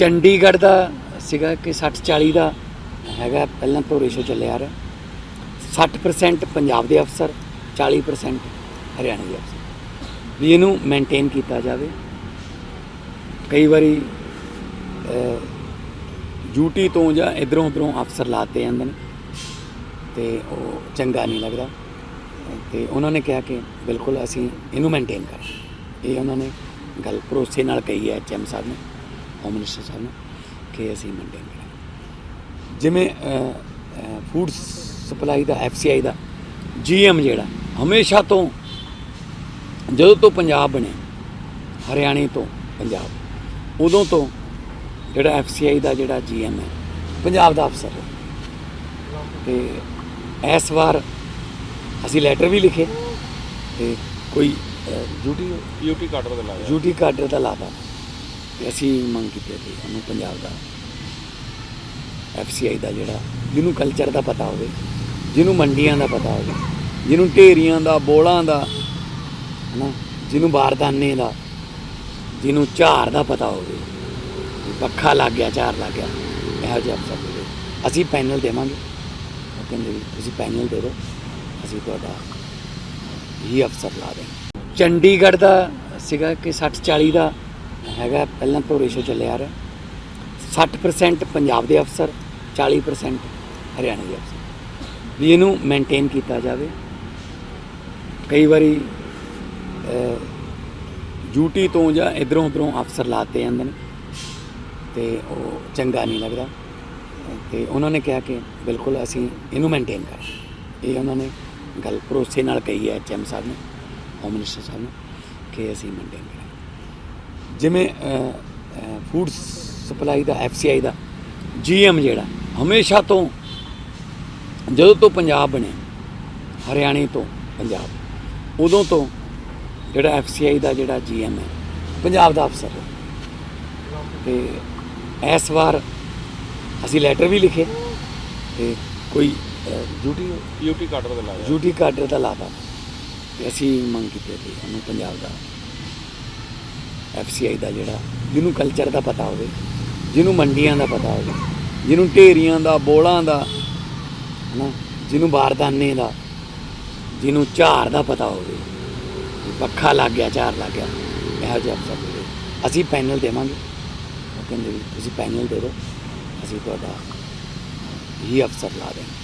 ਚੰਡੀਗੜ੍ਹ ਦਾ ਸੀਗਾ ਕਿ 60 40 ਦਾ ਹੈਗਾ, ਪਹਿਲਾਂ ਤੋਂ ਰੇਸ਼ੋ ਚੱਲਿਆ ਆ ਰਿਹਾ। 60% ਪੰਜਾਬ ਦੇ ਅਫਸਰ 40% ਹਰਿਆਣਾ ਦੇ ਅਫਸਰ। ਵੀ ਇਹਨੂੰ ਮੇਨਟੇਨ ਕੀਤਾ ਜਾਵੇ। ਕਈ ਵਾਰੀ ਡਿਊਟੀ ਤੋਂ ਜਾਂ ਇਧਰੋਂ ਉਧਰੋਂ ਅਫਸਰ ਲਾਤੇ ਜਾਂਦੇ ਨੇ, ਤੇ ਉਹ ਚੰਗਾ ਨਹੀਂ ਲੱਗਦਾ। ਤੇ ਉਹਨਾਂ ਨੇ ਕਿਹਾ ਕਿ ਬਿਲਕੁਲ ਅਸੀਂ ਇਹਨੂੰ ਮੇਨਟੇਨ ਕਰਾਂਗੇ ਇਹ ਉਹਨਾਂ ਨੇ ਗੱਲ ਭਰੋਸੇ ਨਾਲ ਕਹੀ ਹੈ ਐਚਐਮ ਸਾਹਿਬ ਨੇ। ਹੋਮ ਮਿਨਿਸਟਰ ਸਾਹਿਬ ਨੇ ਕਿ ਅਸੀਂ ਮੇਨਟੇਨ ਕਰਾਂਗੇ ਜਿਵੇਂ ਫੂਡ ਸਪਲਾਈ ਦਾ ਐਫਸੀਆਈ ਦਾ ਜੀਐਮ ਜਿਹੜਾ ਹਮੇਸ਼ਾ ਤੋਂ ਜਦੋਂ ਤੋਂ ਪੰਜਾਬ ਬਣਿਆ ਹਰਿਆਣੇ ਤੋਂ ਪੰਜਾਬ ਉਦੋਂ ਤੋਂ ਜਿਹੜਾ ਐਫਸੀਆਈ ਦਾ ਜਿਹੜਾ ਜੀਐਮ ਹੈ ਪੰਜਾਬ ਦਾ ਅਫਸਰ ਹੈ ਤੇ ਇਸ ਵਾਰ ਅਸੀਂ ਲੈਟਰ ਵੀ ਲਿਖੇ ਤੇ ਕੋਈ ਡਿਊਟੀ ਯੂਟੀ ਕਾਰਡ ਬਦਲਾਇਆ ਡਿਊਟੀ ਕਾਰਡਰ ਦਾ ਲਾਦਾ ਤੇ ਅਸੀਂ ਮੰਗ ਕੀਤੀ ਸੀ ਉਹਨੂੰ ਪੰਜਾਬ ਦਾ ਐਫਸੀਆਈ ਦਾ ਜਿਹੜਾ, ਜਿਹਨੂੰ ਕਲਚਰ ਦਾ ਪਤਾ ਹੋਵੇ, ਜਿਹਨੂੰ ਮੰਡੀਆਂ ਦਾ ਪਤਾ ਹੋਵੇ, ਜਿਹਨੂੰ ਢੇਰੀਆਂ ਦਾ, ਬੋਲਾਂ ਦਾ, ਹਨਾ, ਜਿਹਨੂੰ ਬਾਰਦਾਨੇ ਦਾ, ਜਿਹਨੂੰ ਝਾਰ ਦਾ ਪਤਾ ਹੋਵੇ, ਪੱਖਾ ਲੱਗ ਗਿਆ, ਝਾੜ ਲੱਗ ਗਿਆ, ਇਹੋ ਜਿਹਾ ਅਫਸਰ ਦੇ ਅਸੀਂ ਪੈਨਲ ਦੇਵਾਂਗੇ। ਉਹ ਕਹਿੰਦੇ ਵੀ ਤੁਸੀਂ ਪੈਨਲ ਦੇ ਦਿਓ, ਅਸੀਂ ਤੁਹਾਡਾ ਹੀ ਅਫਸਰ ਲਾ ਦੇਂਗੇ ਚੰਡੀਗੜ੍ਹ ਦਾ ਸੀਗਾ ਕਿ 60 40 ਦਾ ਹੈਗਾ, ਪਹਿਲਾਂ ਤੋਂ ਰੇਸ਼ੋ ਚੱਲਿਆ ਆ ਰਿਹਾ। 60% ਪੰਜਾਬ ਦੇ ਅਫਸਰ 40% ਹਰਿਆਣਾ ਦੇ ਅਫਸਰ। ਵੀ ਇਹਨੂੰ ਮੇਨਟੇਨ ਕੀਤਾ ਜਾਵੇ। ਕਈ ਵਾਰੀ ਡਿਊਟੀ ਤੋਂ ਜਾਂ ਇਧਰੋਂ ਉਧਰੋਂ ਅਫਸਰ ਲਾਤੇ ਜਾਂਦੇ ਨੇ, ਤੇ ਉਹ ਚੰਗਾ ਨਹੀਂ ਲੱਗਦਾ। ਤੇ ਉਹਨਾਂ ਨੇ ਕਿਹਾ ਕਿ ਬਿਲਕੁਲ ਅਸੀਂ ਇਹਨੂੰ ਮੇਨਟੇਨ ਕਰਾਂਗੇ ਇਹ ਉਹਨਾਂ ਨੇ ਗੱਲ ਭਰੋਸੇ ਨਾਲ ਕਹੀ ਹੈ ਐਚਐਮ ਸਾਹਿਬ ਨੇ ਹੋਮ ਮਿਨਿਸਟਰ ਸਾਹਿਬ ਨੇ, ਕਿ ਅਸੀਂ ਮੇਨਟੇਨ ਕਰਾਂਗੇ ਜਿਵੇਂ ਫੂਡ ਸਪਲਾਈ ਦਾ ਐਫਸੀਆਈ ਦਾ ਜੀਐਮ ਜਿਹੜਾ ਹਮੇਸ਼ਾ ਤੋਂ ਜਦੋਂ ਤੋਂ ਪੰਜਾਬ ਬਣਿਆ ਹਰਿਆਣੇ ਤੋਂ ਪੰਜਾਬ ਉਦੋਂ ਤੋਂ ਜਿਹੜਾ ਐਫਸੀਆਈ ਦਾ ਜਿਹੜਾ ਜੀਐਮ ਹੈ ਪੰਜਾਬ ਦਾ ਅਫਸਰ ਹੈ। ਤੇ ਇਸ ਵਾਰ ਅਸੀਂ ਲੈਟਰ ਵੀ ਲਿਖੇ ਤੇ ਕੋਈ ਡਿਊਟੀ ਯੂਟੀ ਕਾਰਡ ਬਦਲਾਇਆ ਡਿਊਟੀ ਕਾਰਡਰ ਦਾ ਲਾਦਾ ਤੇ ਅਸੀਂ ਮੰਗ ਕੀਤੀ ਕਿ ਉਹਨੂੰ ਪੰਜਾਬ ਦਾ ਐਫਸੀਆਈ ਦਾ ਜਿਹੜਾ, ਜਿਹਨੂੰ ਕਲਚਰ ਦਾ ਪਤਾ ਹੋਵੇ, ਜਿਹਨੂੰ ਮੰਡੀਆਂ ਦਾ ਪਤਾ ਹੋਵੇ, ਜਿਹਨੂੰ ਢੇਰੀਆਂ ਦਾ, ਬੋਲਾਂ ਦਾ ਨਾ ਜਿਹਨੂੰ ਬਾਰਦਾਨੇ ਦਾ, ਜਿਹਨੂੰ ਝਾਰ ਦਾ ਪਤਾ ਹੋਵੇ, ਪੱਖਾ ਲੱਗ ਗਿਆ ਝਾਰ ਲੱਗ ਗਿਆ, ਇਹੋ ਜਿਹਾ ਅਫਸਰ ਦੇ ਅਸੀਂ ਪੈਨਲ ਦੇਵਾਂਗੇ। ਉਹ ਕਹਿੰਦੇ ਵੀ ਤੁਸੀਂ ਪੈਨਲ ਦੇ ਦਿਓ, ਅਸੀਂ ਤੁਹਾਡਾ ਹੀ ਅਫਸਰ ਲਾ ਦੇਂਗੇ